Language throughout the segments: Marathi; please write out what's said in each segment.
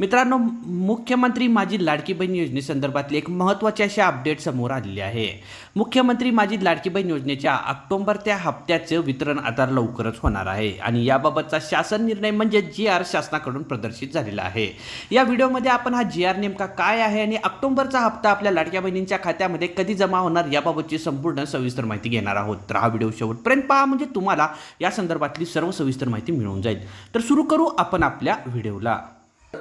मित्रांनो मुख्यमंत्री माझी लाडकी बहीण योजनेसंदर्भातली एक महत्त्वाची अशी अपडेट समोर आलेली आहे. मुख्यमंत्री माझी लाडकी बहीण योजनेच्या ऑक्टोबर त्या हप्त्याचं वितरण आता लवकरच होणार आहे आणि याबाबतचा शासन निर्णय म्हणजे जी आर शासनाकडून प्रदर्शित झालेला आहे. या व्हिडिओमध्ये आपण हा जी आर नेमका काय आहे आणि ऑक्टोबरचा हप्ता आपल्या लाडक्या बहिणींच्या खात्यामध्ये कधी जमा होणार याबाबतची संपूर्ण सविस्तर माहिती घेणार आहोत. तर हा व्हिडिओ शेवटपर्यंत पहा म्हणजे तुम्हाला या संदर्भातली सर्व सविस्तर माहिती मिळून जाईल. तर सुरू करू आपण आपल्या व्हिडिओला.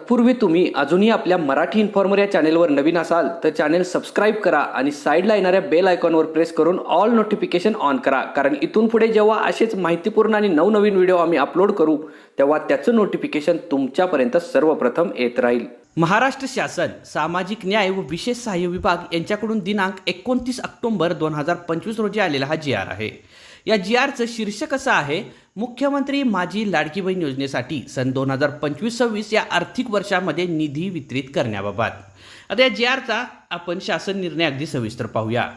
पूर्वी तुम्ही अजूनही आपल्या मराठी इन्फॉर्मर या चॅनेलवर नवीन असाल तर चॅनेल सबस्क्राईब करा आणि साईडला येणाऱ्या बेल आयकॉनवर प्रेस करून ऑल नोटिफिकेशन ऑन करा. कारण इथून पुढे जेव्हा असेच माहितीपूर्ण आणि नवनवीन व्हिडिओ आम्ही अपलोड करू तेव्हा त्याचं नोटिफिकेशन तुमच्यापर्यंत सर्वप्रथम येत राहील. महाराष्ट्र शासन सामाजिक न्याय व विशेष सहाय्य विभाग यांच्याकडून दिनांक एकोणतीस ऑक्टोबर दोन हजार पंचवीस रोजी आलेला हा जी आर आहे. या जी आरचं शीर्षक असं आहे मुख्यमंत्री माझी लाडकी बहीण योजनेसाठी सन दोन हजार पंचवीस सव्वीस या आर्थिक वर्षामध्ये निधी वितरित करण्याबाबत. आता या जी आरचा आपण शासन निर्णय अगदी सविस्तर पाहूया.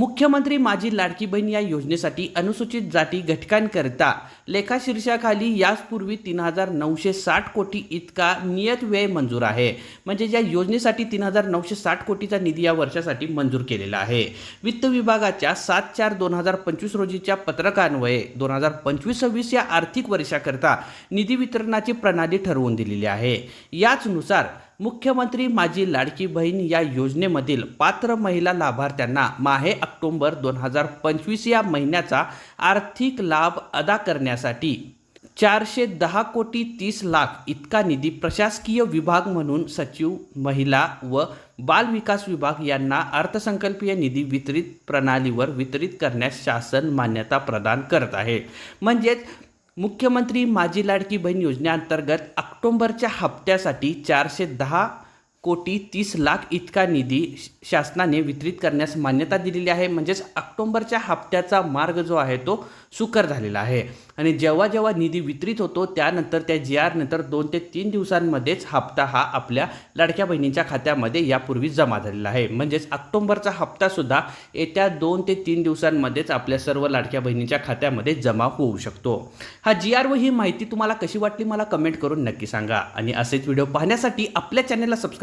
मुख्यमंत्री माझी लाडकी बहीण या योजनेसाठी अनुसूचित जाती घटकांकरिता लेखाशीर्षाखाली याचपूर्वी तीन हजार नऊशे साठ कोटी इतका नियत व्यय मंजूर आहे. म्हणजे या योजनेसाठी तीन हजार नऊशे साठ कोटीचा निधी या वर्षासाठी मंजूर केलेला आहे. वित्त विभागाच्या सात चार दोन हजार पंचवीस रोजीच्या पत्रकान्वये दोन हजार पंचवीस सव्वीस या आर्थिक वर्षाकरता निधी वितरणाची प्रणाली ठरवून दिलेली आहे. याचनुसार मुख्यमंत्री माझी लाडकी बहीण या योजनेमधील पात्र महिला लाभार्थ्यांना माहे ऑक्टोबर दोन हजार पंचवीस या महिन्याचा आर्थिक लाभ अदा करण्यासाठी चारशे दहा कोटी तीस लाख इतका निधी प्रशासकीय विभाग म्हणून सचिव महिला व बाल विकास विभाग यांना अर्थसंकल्पीय निधी वितरित प्रणालीवर वितरित करण्यास शासन मान्यता प्रदान करत आहे. म्हणजेच मुख्यमंत्री माझी लाडकी बहीण योजनेअंतर्गत ऑक्टोंबरच्या हप्त्यासाठी चारशे दहा कोटी तीस लाख इतका निधी श- शासनाने वितरित करण्यास मान्यता दिलेली आहे. म्हणजेच ऑक्टोंबरच्या हप्त्याचा मार्ग जो आहे तो सुकर झालेला आहे. आणि जेव्हा जेव्हा निधी वितरित होतो त्यानंतर त्या जी आर नंतर दोन ते तीन दिवसांमध्येच हप्ता हा आपल्या लाडक्या बहिणींच्या खात्यामध्ये यापूर्वी जमा झालेला आहे. म्हणजेच ऑक्टोंबरचा हप्तासुद्धा येत्या दोन ते तीन दिवसांमध्येच आपल्या सर्व लाडक्या बहिणींच्या खात्यामध्ये जमा होऊ शकतो. हा जी आर व ही माहिती तुम्हाला कशी वाटली मला कमेंट करून नक्की सांगा. आणि असेच व्हिडिओ पाहण्यासाठी आपल्या चॅनलला